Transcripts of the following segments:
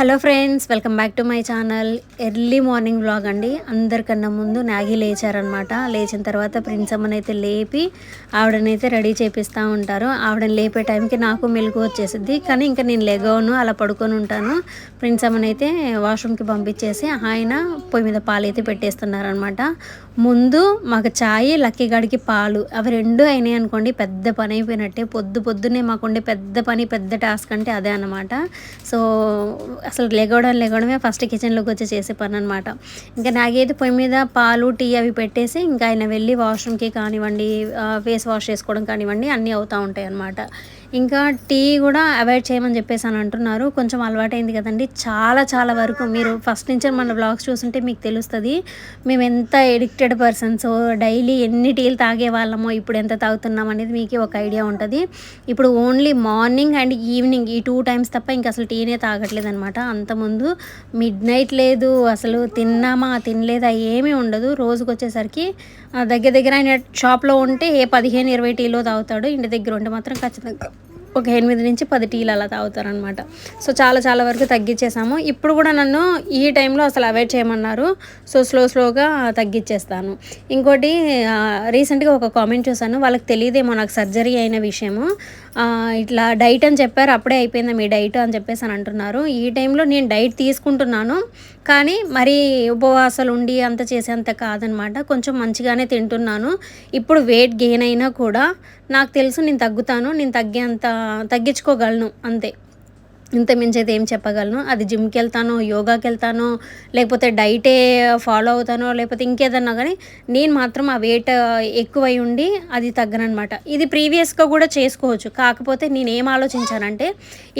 Hello friends welcome back to my channel. Early morning vlog అండి. అందరికన్నా ముందు నాగి లేచారనమాట లేచిన తర్వాత ప్రిన్స్ అమ్మనైతే అయితే లేపి ఆవిడనైతే రెడీ చేపిస్తూ ఉంటారు. ఆవిడని లేపే టైంకి నాకు మెలకు వచ్చేసింది కానీ ఇంకా నేను లెగవను అలా పడుకొని ఉంటాను. ప్రిన్స్ అమ్మనైతే వాష్రూమ్కి పంపించేసి ఆయన పొయ్యి మీద పాలు అయితే పెట్టేస్తున్నారనమాట ముందు మాకు ఛాయ్ లక్కీ గడికి పాలు. అవి రెండు అయినాయి అనుకోండి పెద్ద పని అయిపోయినట్టే. పొద్దు పొద్దున్నే మాకుండే పెద్ద పని పెద్ద టాస్క్ అంటే అదే అనమాట సో అసలు లెగవడం లెగవడమే ఫస్ట్ కిచెన్లోకి వచ్చి చేసే పని అనమాట ఇంకా నాగేది పొయ్యి మీద పాలు టీ అవి పెట్టేసి ఇంకా ఆయన వెళ్ళి వాష్రూమ్కి కానివ్వండి ఫేస్ వాష్ చేసుకోవడం కానివ్వండి అన్నీ అవుతూ ఉంటాయి అన్నమాట ఇంకా టీ కూడా అవాయిడ్ చేయమని చెప్పేసి అని అంటున్నారు. కొంచెం అలవాటైంది కదండి. చాలా చాలా వరకు మీరు ఫస్ట్ నుంచి మన బ్లాగ్స్ చూస్తుంటే మీకు తెలుస్తుంది. మేము ఎంత ఎడిక్టెడ్ పర్సన్స్ డైలీ ఎన్ని టీలు తాగే వాళ్ళమో ఇప్పుడు ఎంత తాగుతున్నాం అనేది మీకు ఒక ఐడియా ఉంటుంది. ఇప్పుడు ఓన్లీ మార్నింగ్ అండ్ ఈవినింగ్ ఈ టూ టైమ్స్ తప్ప ఇంకా అసలు టీనే తాగట్లేదు అనమాట అంతకుముందు మిడ్ నైట్ లేదు అసలు తిన్నామా తినలేదా ఏమీ ఉండదు. రోజుకి వచ్చేసరికి దగ్గర దగ్గర ఆయన షాప్లో ఉంటే ఏ పదిహేను ఇరవై టీలో తాగుతాడు. ఇంటి దగ్గర ఉంటే మాత్రం ఖచ్చితంగా ఒక ఎనిమిది నుంచి పది టీలు అలా తాగుతారనమాట సో చాలా చాలా వరకు తగ్గించేసాము ఇప్పుడు కూడా నన్ను ఈ టైంలో అసలు అవాయిడ్ చేయమన్నారు. సో స్లో స్లోగా తగ్గించేస్తాను ఇంకోటి రీసెంట్గా ఒక కామెంట్ చూసాను వాళ్ళకి తెలియదేమో నాకు సర్జరీ అయిన విషయము. ఇట్లా డైట్ అని చెప్పారు. అప్పుడే అయిపోయిందా మీ డైట్ అని చెప్పేసి అని అంటున్నారు. ఈ టైంలో నేను డైట్ తీసుకుంటున్నాను. కానీ మరి ఉపవాసాలు ఉండి అంత చేసేంత కాదనమాట కొంచెం మంచిగానే తింటున్నాను. ఇప్పుడు వెయిట్ గెయిన్ అయినా కూడా నాకు తెలుసు నేను తగ్గుతాను నేను తగ్గేంత తగ్గించుకోగలను అంతే. ఇంత మించైతే ఏం చెప్పగలను. అది జిమ్కి వెళ్తానో యోగాకి వెళ్తానో లేకపోతే డైటే ఫాలో అవుతానో లేకపోతే ఇంకేదన్నా కానీ నేను మాత్రం ఆ వెయిట్ ఎక్కువై ఉండి అది తగ్గనమాట ఇది ప్రీవియస్గా కూడా చేసుకోవచ్చు. కాకపోతే నేను ఏం ఆలోచించానంటే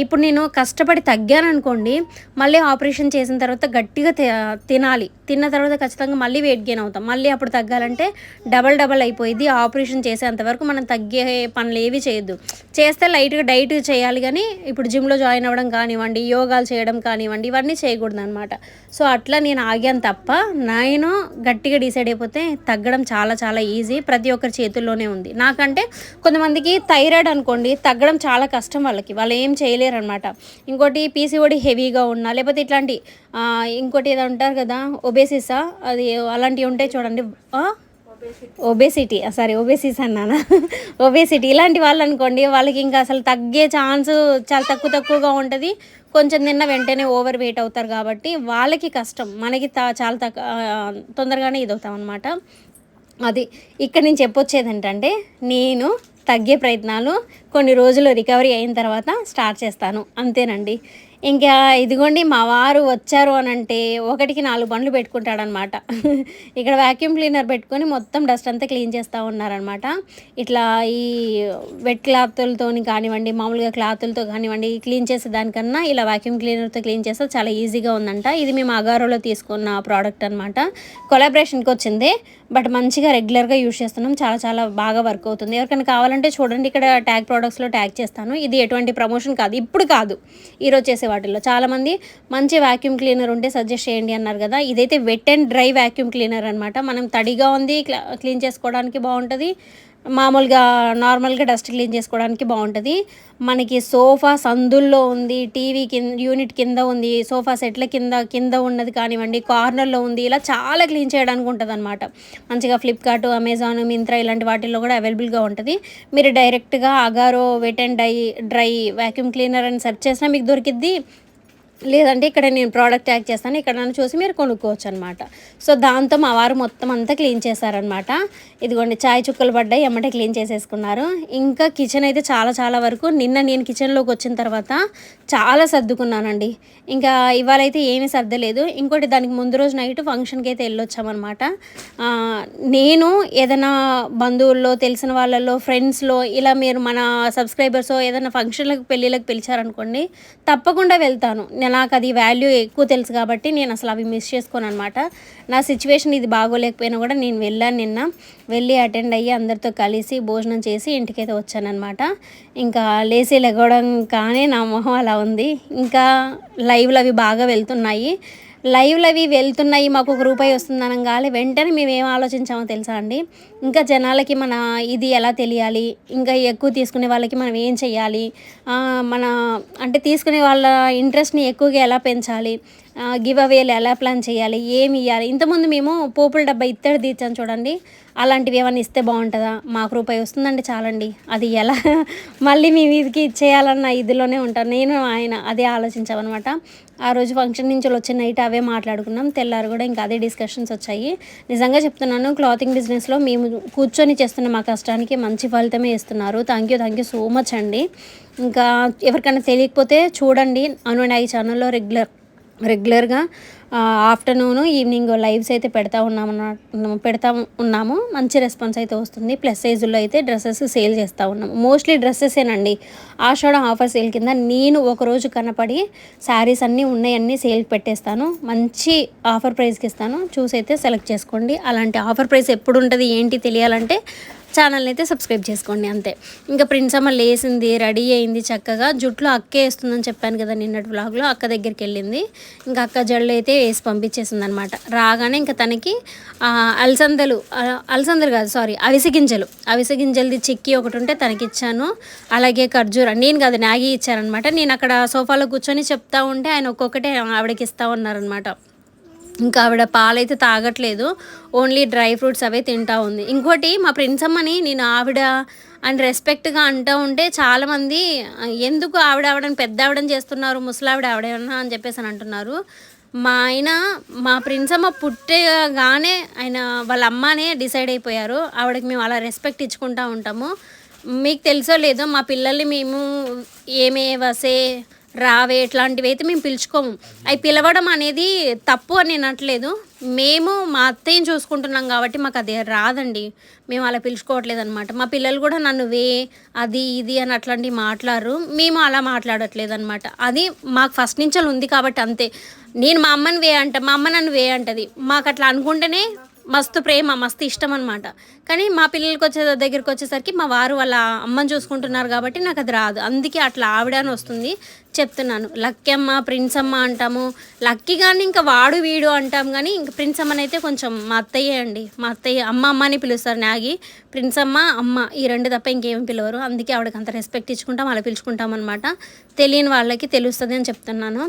ఇప్పుడు నేను కష్టపడి తగ్గాను అనుకోండి మళ్ళీ ఆపరేషన్ చేసిన తర్వాత గట్టిగా తినాలి. తిన్న తర్వాత ఖచ్చితంగా మళ్ళీ వెయిట్ గెయిన్ అవుతాం. మళ్ళీ అప్పుడు తగ్గాలంటే డబల్ డబల్ అయిపోయింది ఆపరేషన్ చేసేంతవరకు మనం తగ్గే పనులు ఏవి చేయొద్దు. చేస్తే లైట్గా డైట్ చేయాలి కానీ ఇప్పుడు జిమ్లో జాయిన్ అవ్వడం కానివ్వండి యోగాలు చేయడం కానివ్వండి ఇవన్నీ చేయకూడదు అనమాట సో అట్లా నేను ఆగాను తప్ప నేను గట్టిగా డిసైడ్ అయిపోతే తగ్గడం చాలా చాలా ఈజీ ప్రతి ఒక్కరి చేతుల్లోనే ఉంది. నాకంటే కొంతమందికి థైరాయిడ్ అనుకోండి తగ్గడం చాలా కష్టం వాళ్ళకి. వాళ్ళు ఏం చేయలేరు అనమాట ఇంకోటి పీసీఓడి హెవీగా ఉన్నా లేకపోతే ఇట్లాంటి ఇంకోటి ఏదో అంటారు కదా ఒబేసిసా అది అలాంటివి ఉంటాయి చూడండి ఒబేసిటీ సారీ ఒబేసిస్ అన్నానా? ఒబేసిటీ ఇలాంటి వాళ్ళు అనుకోండి వాళ్ళకి ఇంకా అసలు తగ్గే ఛాన్స్ చాలా తక్కువ తక్కువగా ఉంటుంది. కొంచెం తిన్న వెంటనే ఓవర్ వెయిట్ అవుతారు కాబట్టి వాళ్ళకి కష్టం. మనకి తా- చాలా తక్కువ తొందరగానే ఇది అవుతాం అనమాట అది ఇక్కడ నేను చెప్పొచ్చేది ఏంటంటే నేను తగ్గే ప్రయత్నాలు కొన్ని రోజులు రికవరీ అయిన తర్వాత స్టార్ట్ చేస్తాను. అంతేనండి. ఇంకా ఇదిగోండి మా వారు వచ్చారు అని అంటే ఒకటికి నాలుగు బండ్లు పెట్టుకుంటాడనమాట. ఇక్కడ వ్యాక్యూమ్ క్లీనర్ పెట్టుకొని మొత్తం డస్ట్ అంతా క్లీన్ చేస్తూ ఉన్నారనమాట. ఇట్లా ఈ వెట్ క్లాతులతో కానివ్వండి మామూలుగా క్లాతులతో కానివ్వండి క్లీన్ చేసే దానికన్నా ఇలా వాక్యూమ్ క్లీనర్తో క్లీన్ చేస్తే చాలా ఈజీగా ఉందంట. ఇది మేము అగారోలో తీసుకున్న ప్రోడక్ట్ అనమాట. కొలాబరేషన్కి వచ్చింది బట్ మంచిగా రెగ్యులర్గా యూజ్ చేస్తున్నాం. చాలా చాలా బాగా వర్క్ అవుతుంది. ఎవరికైనా కావాలంటే చూడండి ఇక్కడ ట్యాగ్ ప్రోడక్ట్స్లో ట్యాగ్ చేస్తాను. ఇది ఎటువంటి ప్రమోషన్ కాదు. ఇప్పుడు కాదు. ఈరోజు చేసే వాటిల్లో. చాలామంది మంచి వ్యాక్యూమ్ క్లీనర్ ఉంటే సజెస్ట్ చేయండి అన్నారు కదా. ఇదైతే wet and dry vacuum cleaner అనమాట మనం తడిగా ఉంది క్లీన్ చేసుకోవడానికి బాగుంటుంది. మామూలుగా నార్మల్గా డస్ట్ క్లీన్ చేసుకోవడానికి బాగుంటుంది. మనకి సోఫా సందుల్లో ఉంది టీవీ కింద యూనిట్ కింద ఉంది సోఫా సెట్ల కింద కింద ఉన్నది కానివ్వండి కార్నర్లో ఉంది ఇలా చాలా క్లీన్ చేయడానికి ఉంటుంది అనమాట మంచిగా ఫ్లిప్కార్ట్ అమెజాన్ మింత్రా ఇలాంటి వాటిల్లో కూడా అవైలబుల్గా ఉంటుంది. మీరు డైరెక్ట్గా Agaro wet and dry dry vacuum cleaner అని సెర్చ్ చేసినా మీకు దొరికిద్ది. లేదంటే ఇక్కడ నేను ప్రోడక్ట్ ట్యాగ్ చేస్తాను. ఇక్కడ నన్ను చూసి మీరు కొనుక్కోవచ్చు అనమాట సో దాంతో మా వారు మొత్తం అంతా క్లీన్ చేశారనమాట. ఇదిగోండి చాయ్ చుక్కలు పడ్డాయి. ఎమ్మటే క్లీన్ చేసేసుకున్నారు. ఇంకా కిచెన్ అయితే చాలా చాలా వరకు నిన్న నేను కిచెన్లోకి వచ్చిన తర్వాత చాలా సర్దుకున్నానండి. ఇంకా ఇవాళ అయితే ఏమీ సర్దలేదు. ఇంకోటి దానికి ముందు రోజు నైట్ ఫంక్షన్కి అయితే వెళ్ళొచ్చామన్నమాట నేను ఏదైనా బంధువుల్లో తెలిసిన వాళ్ళలో ఫ్రెండ్స్లో ఇలా మీరు మన సబ్స్క్రైబర్స్ ఏదైనా ఫంక్షన్లకు పెళ్ళిళ్ళకి పిలిచారనుకోండి తప్పకుండా వెళ్తాను. నాకు అది వాల్యూ ఎక్కువ తెలుసు కాబట్టి నేను అసలు అవి మిస్ చేసుకోను అనమాట నా సిచ్యువేషన్ ఇది బాగోలేకపోయినా కూడా నేను వెళ్ళాను నిన్న. వెళ్ళి అటెండ్ అయ్యి అందరితో కలిసి భోజనం చేసి ఇంటికైతే వచ్చానమాట ఇంకా లేచి లెగవడం కానీ నా మొహం అలా ఉంది ఇంకా లైవ్లు అవి బాగా వెళ్తున్నాయి. లైవ్లు అవి వెళ్తున్నాయి మాకు ఒక రూపాయి వస్తుంది అనగానే వెంటనే మేము ఏం ఆలోచించామో తెలుసా అండి? ఇంకా జనాలకి మన ఇది ఎలా తెలియాలి? ఇంకా ఎక్కువ తీసుకునే వాళ్ళకి మనం ఏం చేయాలి మన అంటే తీసుకునే వాళ్ళ ఇంట్రెస్ట్ని ఎక్కువగా ఎలా పెంచాలి? గివ్ అవేలు ఎలా ప్లాన్ చేయాలి? ఏమి ఇవ్వాలి ఇంతకుముందు మేము పోపుల డబ్బా ఇత్తడి తీర్చాను చూడండి. అలాంటివి ఏమైనా ఇస్తే బాగుంటుందా? మాకు రూపాయి వస్తుందండి చాలండి. అది ఎలా? మళ్ళీ మీ వీధికి ఇచ్చేయాలన్న ఇదిలోనే ఉంటాను నేను ఆయన అదే ఆలోచించామన్నమాట. ఆ రోజు ఫంక్షన్ నుంచి వచ్చే నైట్ అవే మాట్లాడుకున్నాం. తెల్లారు కూడా ఇంకా అదే డిస్కషన్స్ వచ్చాయి. నిజంగా చెప్తున్నాను క్లాతింగ్ బిజినెస్లో మేము కూర్చొని చేస్తున్న మా కష్టానికి మంచి ఫలితమే ఇస్తున్నారు. Thank you thank you so much అండి. ఇంకా ఎవరికైనా తెలియకపోతే చూడండి. అను నాయి ఛానల్లో రెగ్యులర్ రెగ్యులర్గా ఆఫ్టర్నూన్ ఈవినింగ్ లైవ్స్ అయితే పెడతా ఉన్నాము పెడతా ఉన్నాము. మంచి రెస్పాన్స్ అయితే వస్తుంది. ప్లస్ సైజుల్లో అయితే డ్రెస్సెస్ సేల్ చేస్తూ ఉన్నాము. మోస్ట్లీ డ్రెస్సెసేనండి. ఆషాఢ ఆఫర్ సేల్ కింద నేను ఒకరోజు కనపడి శారీస్ అన్నీ ఉన్నాయన్నీ సేల్ పెట్టేస్తాను. మంచి ఆఫర్ ప్రైస్కి ఇస్తాను. చూసి అయితే సెలెక్ట్ చేసుకోండి. అలాంటి ఆఫర్ ప్రైస్ ఎప్పుడు ఉంటుంది ఏంటి తెలియాలంటే ఛానల్ని అయితే సబ్స్క్రైబ్ చేసుకోండి అంతే. ఇంకా ప్రిన్స్ అమ్మ లేసింది రెడీ అయింది చక్కగా. జుట్లో అక్కే వేస్తుందని చెప్పాను కదా నిన్నటి బ్లాగ్లో అక్క దగ్గరికి వెళ్ళింది. ఇంకా అక్క జళ్ళు అయితే వేసి పంపించేసింది అనమాట రాగానే ఇంకా తనకి అలసందలు అలసందలు కాదు సారీ అవిసె గింజలు అవిసె గింజలది చిక్కి ఒకటి ఉంటే తనకి ఇచ్చాను అలాగే ఖర్జూర. నేను కాదు నాగి ఇచ్చారనమాట. నేను అక్కడ సోఫాలో కూర్చొని చెప్తా ఉంటే ఆయన ఒక్కొక్కటే ఆవిడకి ఇస్తా ఉన్నారనమాట. ఇంకా ఆవిడ పాలైతే తాగట్లేదు. ఓన్లీ డ్రై ఫ్రూట్స్ అవే తింటా ఉంది. ఇంకోటి మా ప్రిన్సమ్మని నేను ఆవిడ అండ్ రెస్పెక్ట్గా అంటూ ఉంటే చాలామంది ఎందుకు ఆవిడ ఆవిడని పెద్ద ఆవిడని చేస్తున్నారు? ముసలావిడ ఆవిడేమన్నా అని చెప్పేసి అని అంటున్నారు. మా ఆయన మా ప్రిన్సమ్మ అమ్మ పుట్టగానే ఆయన వాళ్ళ అమ్మనే డిసైడ్ అయిపోయారు. ఆవిడకి మేము అలా రెస్పెక్ట్ ఇచ్చుకుంటూ ఉంటాము. మీకు తెలుసో లేదో మా పిల్లల్ని మేము ఏమే వసే రావే ఇట్లాంటివి అయితే మేము పిలుచుకోము. అవి పిలవడం అనేది తప్పు అని నేను అనట్లేదు. మేము మా అత్తయ్యని చూసుకుంటున్నాం కాబట్టి మాకు అది రాదండి. మేము అలా పిలుచుకోవట్లేదు అనమాట మా పిల్లలు కూడా నన్ను వే అది ఇది అని అట్లాంటివి మాట్లాడరు. మేము అలా మాట్లాడట్లేదు అనమాట అది మాకు ఫస్ట్ నుంచి ఉంది కాబట్టి అంతే. నేను మా అమ్మని వే అంట మా అమ్మ నన్ను వే అంటది. మాకు అట్లా అనుకుంటేనే మస్తు ప్రేమ మస్తు ఇష్టం అనమాట కానీ మా పిల్లలకి వచ్చే దగ్గరికి వచ్చేసరికి మా వారు వాళ్ళ అమ్మని చూసుకుంటున్నారు కాబట్టి నాకు అది రాదు. అందుకే అట్లా ఆవిడ అని వస్తుంది. చెప్తున్నాను. లక్కమ్మ ప్రిన్స్ అమ్మ అంటాము. లక్కీ కానీ ఇంకా వాడు వీడు అంటాం కానీ ఇంకా ప్రిన్స్ అమ్మని అయితే కొంచెం మా అత్తయ్యే అండి. మా అత్తయ్య అమ్మ అమ్మ అని పిలుస్తారు నాగి ప్రిన్స్ అమ్మ అమ్మ ఈ రెండు తప్ప ఇంకేం పిలవరు. అందుకే ఆవిడకి అంత రెస్పెక్ట్ ఇచ్చుకుంటాం అలా పిలుచుకుంటాం అనమాట తెలియని వాళ్ళకి తెలుస్తుంది అని చెప్తున్నాను.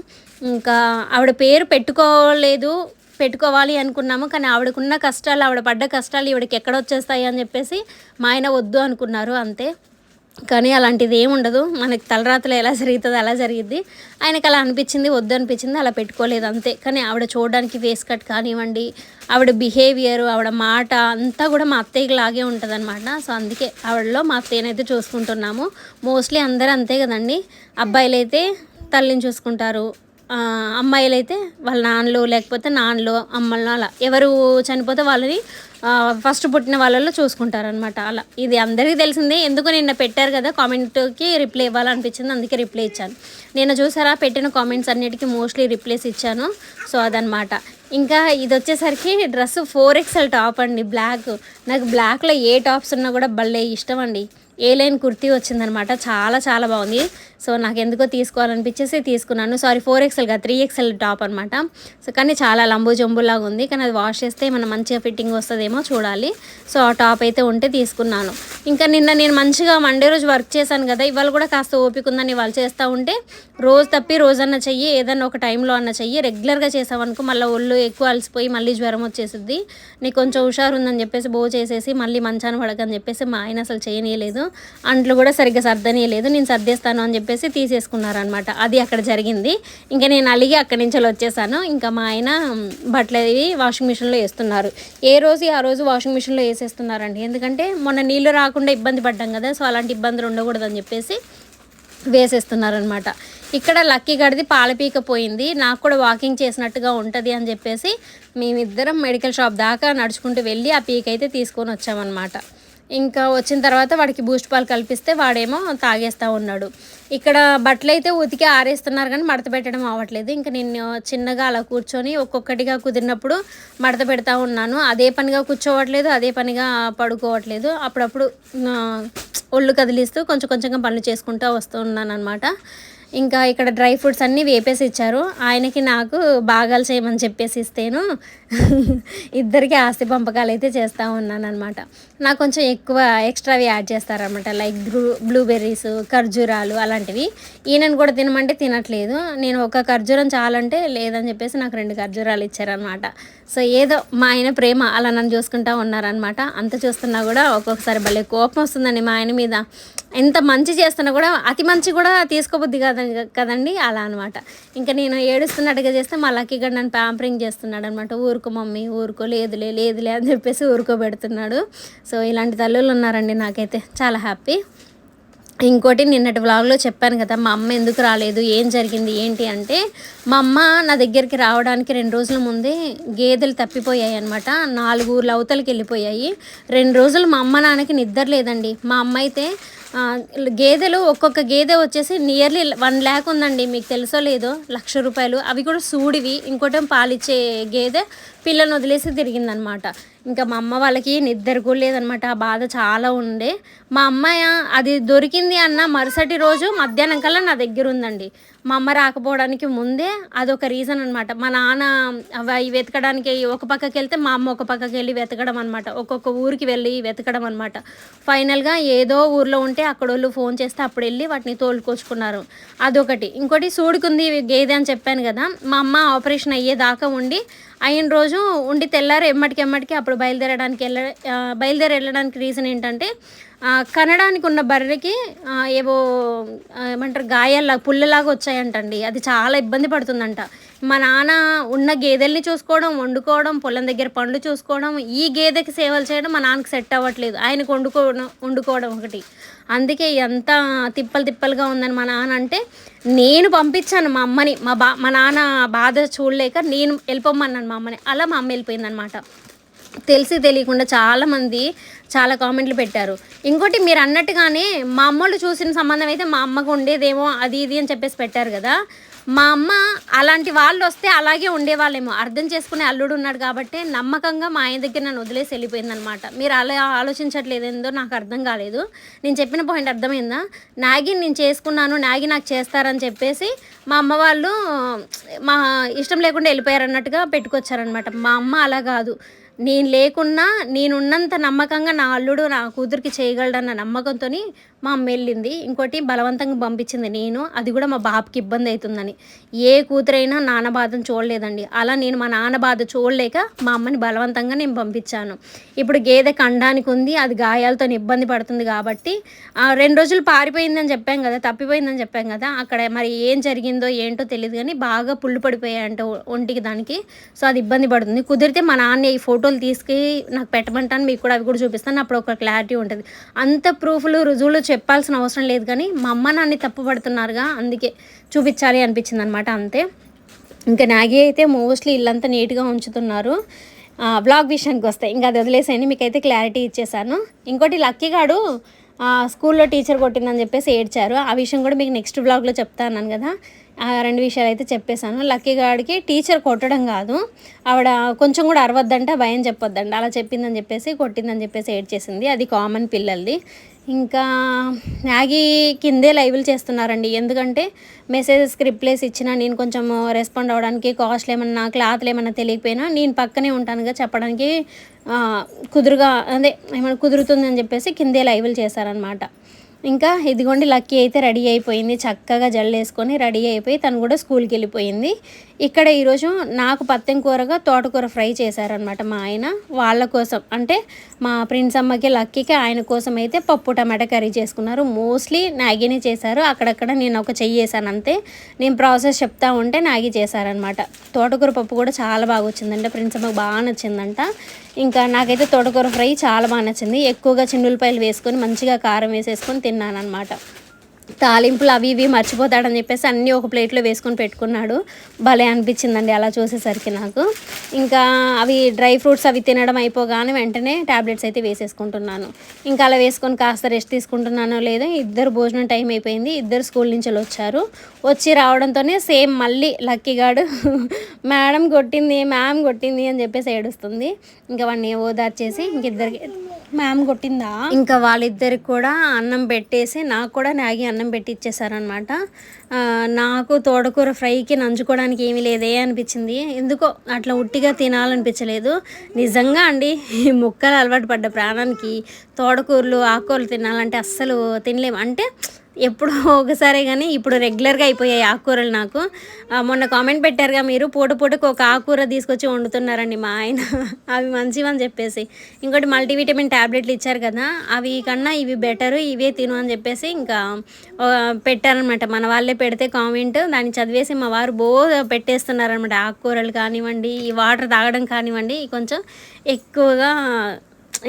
ఇంకా ఆవిడ పేరు పెట్టుకోలేదు. పెట్టుకోవాలి అనుకున్నాము కానీ ఆవిడకున్న కష్టాలు ఆవిడ పడ్డ కష్టాలు ఈవిడకి ఎక్కడ వచ్చేస్తాయి అని చెప్పేసి మా ఆయన వద్దు అనుకున్నారు అంతే. కానీ అలాంటిది ఏమి ఉండదు. మనకి తలరాతలు ఎలా జరుగుతుందో అలా జరిగిద్ది. ఆయనకి అలా అనిపించింది వద్దు అనిపించింది అలా పెట్టుకోలేదు అంతే. కానీ ఆవిడ చూడడానికి ఫేస్ కట్ కానివ్వండి ఆవిడ బిహేవియర్ ఆవిడ మాట అంతా కూడా మా అత్తయ్యకి లాగే ఉంటుంది అనమాట సో అందుకే ఆవిడలో మా అత్తయ్యనైతే చూసుకుంటున్నాము. మోస్ట్లీ అందరూ అంతే కదండి. అబ్బాయిలు అయితే తల్లిని చూసుకుంటారు. అమ్మాయిలు అయితే వాళ్ళ నాన్నలు లేకపోతే నాన్నలు అమ్మలు అలా. ఎవరు చనిపోతే వాళ్ళని ఫస్ట్ పుట్టిన వాళ్ళలో చూసుకుంటారనమాట అలా. ఇది అందరికీ తెలిసిందే. ఎందుకు నిన్న పెట్టారు కదా కామెంట్కి రిప్లై ఇవ్వాలనిపించింది అందుకే రిప్లై ఇచ్చాను. నేను చూసారా పెట్టిన కామెంట్స్ అన్నిటికీ మోస్ట్లీ రిప్లైస్ ఇచ్చాను. సో అదనమాట ఇంకా ఇది వచ్చేసరికి డ్రెస్ ఫోర్ ఎక్స్ఎల్ టాప్ అండి బ్లాక్. నాకు బ్లాక్లో ఏ టాప్స్ ఉన్నా కూడా భలే ఇష్టం అండి. ఏ లైన్ కుర్తీ వచ్చిందనమాట చాలా చాలా బాగుంది. సో నాకు ఎందుకో తీసుకోవాలనిపించేసి తీసుకున్నాను. సారీ ఫోర్ ఎక్స్ఎల్ కాదు త్రీ ఎక్స్ఎల్ టాప్ అనమాట సో కానీ చాలా లంబు జంబులాగా ఉంది. కానీ అది వాష్ చేస్తే మనం మంచిగా ఫిట్టింగ్ వస్తుందేమో చూడాలి. సో ఆ టాప్ అయితే ఉంటే తీసుకున్నాను. ఇంకా నిన్న నేను మంచిగా మండే రోజు వర్క్ చేశాను కదా ఇవాళ కూడా కాస్త ఓపిక ఉందని ఇవాళ చేస్తూ ఉంటే రోజు తప్పి రోజన్నా చెయ్యి ఏదన్నా ఒక టైంలో అన్న చెయ్యి రెగ్యులర్గా చేసామనుకో మళ్ళీ ఒళ్ళు ఎక్కువ అలసిపోయి మళ్ళీ జ్వరం వచ్చేసింది నీకు కొంచెం హుషారు ఉందని చెప్పేసి బో చేసేసి మళ్ళీ మంచాన పడకని చెప్పేసి మా ఆయన అసలు చేయనీయలేదు. అంట్లు కూడా సరిగ్గా సర్దనీయలేదు. నేను సర్దేస్తాను అని చెప్పి చెప్పేసి తీసేసుకున్నారనమాట అది అక్కడ జరిగింది. ఇంకా నేను అలిగి అక్కడి నుంచి వచ్చేసాను. ఇంకా మా ఆయన బట్టలు అవి వాషింగ్ మిషన్లో వేస్తున్నారు. ఏ రోజు ఆ రోజు వాషింగ్ మిషన్లో వేసేస్తున్నారండి. ఎందుకంటే మొన్న నీళ్ళు రాకుండా ఇబ్బంది పడ్డాం కదా సో అలాంటి ఇబ్బందులు ఉండకూడదని చెప్పేసి వేసేస్తున్నారనమాట ఇక్కడ లక్కీ గడిది పాలపీక పోయింది. నాకు కూడా వాకింగ్ చేసినట్టుగా ఉంటుంది అని చెప్పేసి మేమిద్దరం మెడికల్ షాప్ దాకా నడుచుకుంటూ వెళ్ళి ఆ పీక్ అయితే తీసుకొని వచ్చామన్నమాట. ఇంకా వచ్చిన తర్వాత వాడికి బూస్ట్ పాలు కల్పిస్తే వాడేమో తాగేస్తూ ఉన్నాడు. ఇక్కడ బట్టలు అయితే ఉతికి ఆరేస్తున్నారు కానీ మడత పెట్టడం అవ్వట్లేదు. ఇంకా నేను చిన్నగా అలా కూర్చొని ఒక్కొక్కటిగా కుదిరినప్పుడు మడత పెడతా ఉన్నాను. అదే పనిగా కూర్చోవట్లేదు అదే పనిగా పడుకోవట్లేదు. అప్పుడప్పుడు ఒళ్ళు కదిలిస్తూ కొంచెం కొంచెంగా పనులు చేసుకుంటూ వస్తూ ఉన్నాను అనమాట ఇంకా ఇక్కడ డ్రై ఫ్రూట్స్ అన్నీ వేపేసి ఇచ్చారు. ఆయనకి నాకు భాగాలు చేయమని చెప్పేసి ఇస్తేను ఇద్దరికి ఆస్తి పంపకాలు అయితే చేస్తూ ఉన్నాను అనమాట నాకు కొంచెం ఎక్కువ ఎక్స్ట్రావి యాడ్ చేస్తారనమాట లైక్ బ్లూ బ్లూబెర్రీస్ ఖర్జూరాలు అలాంటివి. ఈయనను కూడా తినమంటే తినట్లేదు. నేను ఒక ఖర్జూరం చాలంటే లేదని చెప్పేసి నాకు రెండు ఖర్జూరాలు ఇచ్చారనమాట సో ఏదో మా ఆయన ప్రేమ అలా నన్ను చూసుకుంటా ఉన్నారనమాట అంత చూస్తున్నా కూడా ఒక్కొక్కసారి భలే కోపం వస్తుందండి మా ఆయన మీద. ఎంత మంచి చేస్తున్నా కూడా అతి మంచి కూడా తీసుకోబుద్ది కదండి కదండి అలా అనమాట ఇంకా నేను ఏడుస్తున్నట్టుగా చేస్తే మా లక్కీగా నన్ను ప్యాంపరింగ్ చేస్తున్నాడు అనమాట ఊరుకో మమ్మీ ఊరుకో లేదులే లేదులే అని చెప్పేసి ఊరుకోబెడుతున్నాడు. సో ఇలాంటి తల్లులు ఉన్నారండి నాకైతే చాలా హ్యాపీ. ఇంకోటి నిన్నటి వ్లాగ్లో చెప్పాను కదా మా అమ్మ ఎందుకు రాలేదు ఏం జరిగింది ఏంటి అంటే మా అమ్మ నా దగ్గరికి రావడానికి రెండు రోజుల ముందే గేదెలు తప్పిపోయాయి అనమాట నాలుగు ఊర్ల అవతలకి వెళ్ళిపోయాయి. రెండు రోజులు మా అమ్మ నాన్నకి నిద్ర లేదండి. మా అమ్మ అయితే గేదెలు ఒక్కొక్క గేదె వచ్చేసి నియర్లీ వన్ ల్యాక్ ఉందండి మీకు తెలుసో లేదో లక్ష రూపాయలు. అవి కూడా సూడివి ఇంకోటి పాలిచ్చే గేదె పిల్లను వదిలేసి తిరిగిందనమాట. ఇంకా మా అమ్మ వాళ్ళకి నిద్ర కూడా లేదనమాట ఆ బాధ చాలా ఉండే. మా అమ్మాయి అది దొరికింది అన్న మరుసటి రోజు మధ్యాహ్నం కల్లా నా దగ్గర ఉందండి. మా అమ్మ రాకపోవడానికి ముందే అదొక రీజన్ అనమాట మా నాన్న అవి వెతకడానికి ఒక పక్కకి వెళ్తే మా అమ్మ ఒక పక్కకి వెళ్ళి వెతకడం అనమాట ఒక్కొక్క ఊరికి వెళ్ళి వెతకడం అనమాట ఫైనల్గా ఏదో ఊర్లో ఉంటే అక్కడ వాళ్ళు ఫోన్ చేస్తే అప్పుడు వెళ్ళి వాటిని తోలుకొచ్చుకున్నారు. అదొకటి. ఇంకోటి సూడుకుంది గేదె అని చెప్పాను కదా మా అమ్మ ఆపరేషన్ అయ్యేదాకా ఉండి అయిన రోజు ఉండి తెల్లారు ఎమ్మటికి ఎమ్మటికి అప్పుడు బయలుదేరడానికి వెళ్ళ బయలుదేరి వెళ్ళడానికి రీజన్ ఏంటంటే కనడానికి ఉన్న బర్రెకి ఏవో ఏమంటారు గాయాల పుల్లలాగా వచ్చాయంటండి. అది చాలా ఇబ్బంది పడుతుందంట. మా నాన్న ఉన్న గేదెల్ని చూసుకోవడం వండుకోవడం పొలం దగ్గర పండ్లు చూసుకోవడం ఈ గేదెకి సేవలు చేయడం మా నాన్నకి సెట్ అవ్వట్లేదు. ఆయనకు వండుకోవడం వండుకోవడం ఒకటి. అందుకే ఎంత తిప్పలు తిప్పలుగా ఉందని మా నాన్న అంటే నేను పంపించాను మా అమ్మని. మా బా మా నాన్న బాధ చూడలేక నేను వెళ్ళిపోమన్నాను మా అమ్మని. అలా మా అమ్మ వెళ్ళిపోయిందనమాట తెలిసి తెలియకుండా చాలామంది చాలా కామెంట్లు పెట్టారు. ఇంకోటి మీరు అన్నట్టుగానే మా అమ్మోళ్ళు చూసిన సంబంధం అయితే మా అమ్మకు ఉండేదేమో అది ఇది అని చెప్పేసి పెట్టారు కదా. మా అమ్మ అలాంటి వాళ్ళు వస్తే అలాగే ఉండేవాళ్ళేమో. అర్థం చేసుకునే అల్లుడు ఉన్నాడు కాబట్టి నమ్మకంగా మా ఆయన దగ్గర నన్ను వదిలేసి వెళ్ళిపోయిందనమాట మీరు అలా ఆలోచించట్లేదేందో నాకు అర్థం కాలేదు. నేను చెప్పిన పాయింట్ అర్థమైందా? నాగి నేను చేసుకున్నాను నాగి నాకు చేస్తారని చెప్పేసి మా అమ్మ వాళ్ళు మా ఇష్టం లేకుండా వెళ్ళిపోయారు అన్నట్టుగా పెట్టుకొచ్చారనమాట మా అమ్మ అలా కాదు. నేను లేకున్నా నేనున్నంత నమ్మకంగా నా అల్లుడు నా కూతురికి చేయగలడన్న నమ్మకంతో మా అమ్మ వెళ్ళింది. ఇంకోటి బలవంతంగా పంపించింది నేను. అది కూడా మా బాబుకి ఇబ్బంది అవుతుందని. ఏ కూతురైనా నాన్న బాధను చూడలేదండి. అలా నేను మా నాన్న బాధ చూడలేక మా అమ్మని బలవంతంగా నేను పంపించాను. ఇప్పుడు గేదె కండానికి ఉంది. అది గాయాలతో ఇబ్బంది పడుతుంది కాబట్టి ఆ, రెండు రోజులు పారిపోయిందని చెప్పాం కదా తప్పిపోయిందని చెప్పాం కదా అక్కడ మరి ఏం జరిగిందో ఏంటో తెలియదు కానీ బాగా పుళ్ళు పడిపోయాయంట ఒంటికి దానికి. సో అది ఇబ్బంది పడుతుంది. కుదిరితే మా నాన్న ఈ ఫోటోలు తీసుకు నాకు పెట్టమంటాను. మీకు కూడా అవి కూడా చూపిస్తాను. అప్పుడు ఒక క్లారిటీ ఉంటుంది. అంత ప్రూఫ్లు రుజువులు చెప్పాల్సిన అవసరం లేదు కానీ మా అమ్మ నాన్న తప్పు పడుతున్నారుగా అందుకే చూపించాలి అనిపించింది అనమాట అంతే. ఇంకా నాగి అయితే మోస్ట్లీ ఇల్లంతా నీట్గా ఉంచుతున్నారు. బ్లాగ్ విషయానికి వస్తే ఇంకా అది వదిలేసేయండి మీకైతే క్లారిటీ ఇచ్చేసాను. ఇంకోటి లక్కీగాడు స్కూల్లో టీచర్ కొట్టిందని చెప్పేసి ఏడ్చారు. ఆ విషయం కూడా మీకు నెక్స్ట్ బ్లాగ్లో చెప్తాను కదా. ఆ రెండు విషయాలు అయితే చెప్పేశాను. లక్కీ గాడికి టీచర్ కొట్టడం కాదు. ఆవిడ కొంచెం కూడా అరవద్దంట భయం చెప్పొద్దంట. అలా చెప్పిందని చెప్పేసి కొట్టిందని చెప్పేసి ఏడ్చేసింది. అది కామన్ పిల్లల్ది. ఇంకా మ్యాగీ కిందే లైవ్లు చేస్తున్నారండి. ఎందుకంటే మెసేజెస్కి రిప్లైస్ ఇచ్చినా నేను కొంచెం రెస్పాండ్ అవ్వడానికి కాస్ట్లు ఏమన్నా క్లాత్లు ఏమన్నా తెలియకపోయినా నేను పక్కనే ఉంటానుగా చెప్పడానికి కుదురుగా అదే ఏమైనా కుదురుతుందని చెప్పేసి కిందే లైవ్లు చేశారనమాట ఇంకా ఇదిగోండి లక్కీ అయితే రెడీ అయిపోయింది. చక్కగా జల్లేసుకొని రెడీ అయిపోయి తను కూడా స్కూల్కి వెళ్ళిపోయింది. ఇక్కడ ఈరోజు నాకు పత్తెం కూరగా తోటకూర ఫ్రై చేశారనమాట మా ఆయన వాళ్ళ కోసం. అంటే మా ప్రిన్స్ అమ్మకి లక్కీకి ఆయన కోసం అయితే పప్పు టమాటా కర్రీ చేసుకున్నారు. మోస్ట్లీ నాగిని చేశారు. అక్కడక్కడ నేను ఒక చెయ్యి వేసాను అంతే. నేను ప్రాసెస్ చెప్తా ఉంటే నాగి చేశారనమాట తోటకూర పప్పు కూడా చాలా బాగా వచ్చిందంట. ప్రిన్స్ అమ్మకి బాగా నచ్చిందంట. ఇంకా నాకైతే తోటకూర ఫ్రై చాలా బాగా నచ్చింది. ఎక్కువగా చిన్నులపాయలు వేసుకొని మంచిగా కారం వేసేసుకొని తిన్నాను అనమాట తాలింపులు అవి ఇవి మర్చిపోతాడని చెప్పేసి అన్నీ ఒక ప్లేట్లో వేసుకొని పెట్టుకున్నాడు. భలే అనిపించిందండి అలా చూసేసరికి నాకు. ఇంకా అవి డ్రై ఫ్రూట్స్ అవి తినడం అయిపోగానే వెంటనే ట్యాబ్లెట్స్ అయితే వేసేసుకుంటున్నాను. ఇంకా అలా వేసుకొని కాస్త రెస్ట్ తీసుకుంటున్నానో లేదో ఇద్దరు భోజనం టైం అయిపోయింది. ఇద్దరు స్కూల్ నుంచి వచ్చారు. వచ్చి రావడంతోనే సేమ్ మళ్ళీ లక్కీగాడు మేడం కొట్టింది మ్యామ్ కొట్టింది అని చెప్పేసి ఏడుస్తుంది. ఇంకా వాడిని ఓదార్చేసి ఇంక ఇద్దరికి మ్యామ్ కొట్టిందా? ఇంకా వాళ్ళిద్దరికి కూడా అన్నం పెట్టేసి నాకు కూడా మ్యాగీ అన్నం పెట్టిచ్చేసారనమాట నాకు తోటకూర ఫ్రైకి నంచుకోవడానికి ఏమీ లేదే అనిపించింది. ఎందుకో అట్లా ఉట్టిగా తినాలనిపించలేదు. నిజంగా అండి ఈ ముక్కలు అలవాటు పడ్డ ప్రాణానికి తోటకూరలు ఆకుకూరలు తినాలంటే అస్సలు తినలేము. అంటే ఎప్పుడో ఒకసారి కానీ ఇప్పుడు రెగ్యులర్గా అయిపోయాయి ఆకుకూరలు నాకు. మొన్న కామెంట్ పెట్టారుగా మీరు పూట పూటకు ఒక ఆకుకూర తీసుకొచ్చి వండుతున్నారండి మా ఆయన. అవి మంచివని చెప్పేసి. ఇంకోటి మల్టీవిటమిన్ ట్యాబ్లెట్లు ఇచ్చారు కదా అవి కన్నా ఇవి బెటరు ఇవే తిను అని చెప్పేసి ఇంకా పెట్టారనమాట మన వాళ్ళే పెడితే కామెంట్ దాన్ని చదివేసి మా వారు బో పెట్టేస్తున్నారనమాట ఆకుకూరలు కానివ్వండి ఈ వాటర్ తాగడం కానివ్వండి కొంచెం ఎక్కువగా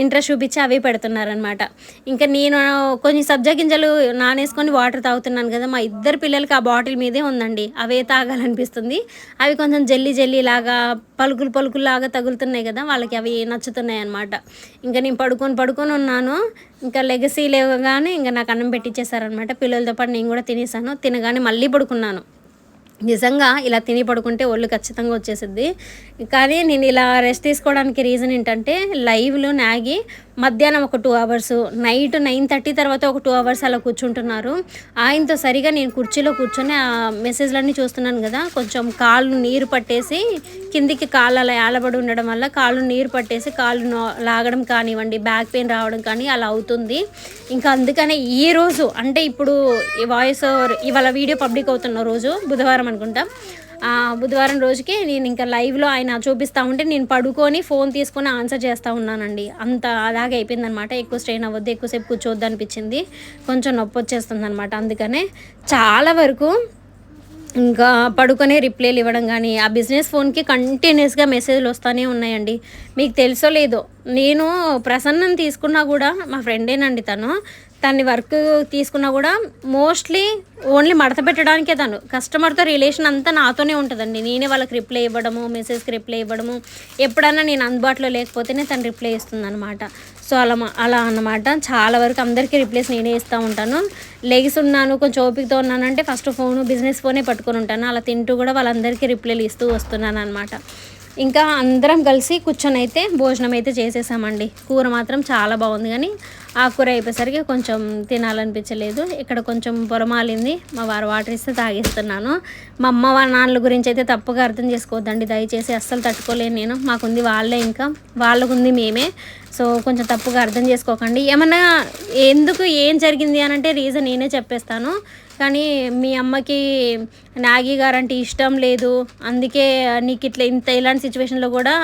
ఇంట్రెస్ట్ చూపించి అవి పెడుతున్నారనమాట ఇంకా నేను కొన్ని సబ్జా గింజలు నానేసుకొని వాటర్ తాగుతున్నాను కదా మా ఇద్దరు పిల్లలకి ఆ బాటిల్ మీదే ఉందండి. అవే తాగాలనిపిస్తుంది. అవి కొంచెం జల్లీ జల్లీ లాగా పలుకులు పలుకులు లాగా తగులుతున్నాయి కదా వాళ్ళకి అవి నచ్చుతున్నాయి అనమాట ఇంకా నేను పడుకొని పడుకొని ఉన్నాను. ఇంకా లెగసీ లేవగానే ఇంకా నాకు అన్నం పెట్టించేశారనమాట పిల్లలతో పాటు నేను కూడా తినేసాను. తినగానే మళ్ళీ పడుకున్నాను. నిజంగా ఇలా తిని పడుకుంటే ఒళ్ళు ఖచ్చితంగా వచ్చేసిద్ది. కానీ నేను ఇలా రెస్ట్ తీసుకోవడానికి రీజన్ ఏంటంటే లైవ్లో నాగి మధ్యాహ్నం ఒక two hours night nine thirty తర్వాత ఒక టూ అవర్స్ అలా కూర్చుంటున్నారు. ఆయనతో సరిగా నేను కుర్చీలో కూర్చొని ఆ మెసేజ్లన్నీ చూస్తున్నాను కదా కొంచెం కాళ్ళు నీరు పట్టేసి కిందికి కాళ్ళు అలా ఏలబడి ఉండడం వల్ల కాళ్ళు నీరు పట్టేసి కాళ్ళు నో- లాగడం కానివ్వండి బ్యాక్ పెయిన్ రావడం కానీ అలా అవుతుంది. ఇంకా అందుకనే ఈ రోజు అంటే ఇప్పుడు ఈ వాయిస్ ఇవాళ వీడియో పబ్లిక్ అవుతున్న రోజు బుధవారం అనుకుంటాం. బుధవారం రోజుకి నేను ఇంకా లైవ్లో ఆయన చూపిస్తూ ఉంటే నేను పడుకొని ఫోన్ తీసుకొని ఆన్సర్ చేస్తూ ఉన్నానండి. అంత అలాగే అయిపోయింది అనమాట ఎక్కువ స్ట్రెయిన్ అవ్వద్దు ఎక్కువసేపు కూర్చోవద్దు అనిపించింది. కొంచెం నొప్పి వచ్చేస్తుంది అనమాట అందుకనే చాలా వరకు ఇంకా పడుకునే రిప్లైలు ఇవ్వడం కానీ ఆ బిజినెస్ ఫోన్కి కంటిన్యూస్గా మెసేజ్లు వస్తూనే ఉన్నాయండి. మీకు తెలుసో లేదో నేను ప్రసన్నం తీసుకున్నా కూడా మా ఫ్రెండేనండి తను. తన్ని వర్క్ తీసుకున్నా కూడా మోస్ట్లీ ఓన్లీ మడత పెట్టడానికే తను. కస్టమర్తో రిలేషన్ అంతా నాతోనే ఉంటుందండి. నేనే వాళ్ళకి రిప్లై ఇవ్వడము మెసేజ్కి రిప్లై ఇవ్వడము. ఎప్పుడన్నా నేను అందుబాటులో లేకపోతేనే తను రిప్లై ఇస్తుంది అనమాట సో అలా అలా అన్నమాట. చాలా వరకు అందరికీ రిప్లేస్ నేనే ఇస్తూ ఉంటాను. లెగ్స్ ఉన్నాను కొంచెం ఓపికతో ఉన్నానంటే ఫస్ట్ ఫోను బిజినెస్ ఫోనే పట్టుకొని ఉంటాను. అలా తింటూ కూడా వాళ్ళందరికీ రిప్లైలు ఇస్తూ వస్తున్నాను అనమాట ఇంకా అందరం కలిసి కూర్చొని అయితే భోజనం అయితే చేసేసామండి. కూర మాత్రం చాలా బాగుంది కానీ ఆ కూర అయిపోయేసరికి కొంచెం తినాలనిపించలేదు. ఇక్కడ కొంచెం పొరమాలింది మా వారు వాటర్ ఇస్తే తాగిస్తున్నాను. మా అమ్మ వాళ్ళ నాన్నల గురించి అయితే తప్పుగా అర్థం చేసుకోవద్దండి. దయచేసి అస్సలు తట్టుకోలేను నేను. మాకుంది వాళ్ళే ఇంకా. వాళ్ళకుంది మేమే. సో కొంచెం తప్పుగా అర్థం చేసుకోకండి. ఏమన్నా ఎందుకు ఏం జరిగింది అని అంటే రీజన్ నేనే చెప్పేస్తాను. కానీ మీ అమ్మకి నాగి గారు అంటే ఇష్టం లేదు. అందుకే నీకు ఇట్లా ఇంత ఇలాంటి సిచ్యువేషన్లో కూడా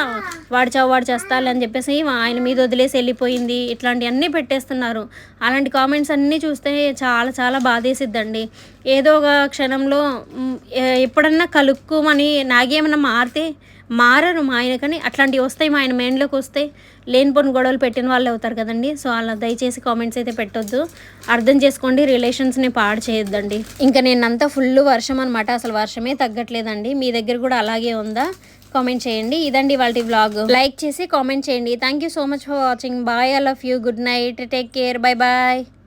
వాడు చావు వాడు చేస్తాలి అని చెప్పేసి ఆయన మీద వదిలేసి వెళ్ళిపోయింది. ఇట్లాంటివన్నీ పెట్టేస్తున్నారు. అలాంటి కామెంట్స్ అన్నీ చూస్తే చాలా చాలా బాధేసిద్దండి. ఏదో ఒక క్షణంలో ఎప్పుడన్నా కలుక్కుమని నాగేమన్నా మారితే మారరు మా ఆయన కానీ అట్లాంటివి వస్తాయి మా ఆయన మైండ్లోకి వస్తాయి లేనిపోని గొడవలు పెట్టిన వాళ్ళు అవుతారు కదండి. సో అలా దయచేసి కామెంట్స్ అయితే పెట్టొద్దు. అర్థం చేసుకోండి రిలేషన్స్ని పాడు చేయొద్దండి. ఇంకా నేనంతా ఫుల్ వర్షం అనమాట అసలు వర్షమే తగ్గట్లేదండి. మీ దగ్గర కూడా అలాగే ఉందా? కామెంట్ చేయండి. ఇదండి వాళ్ళ వ్లాగ్ లైక్ చేసి కామెంట్ చేయండి. Thank you so much for watching bye I love you good night take care bye bye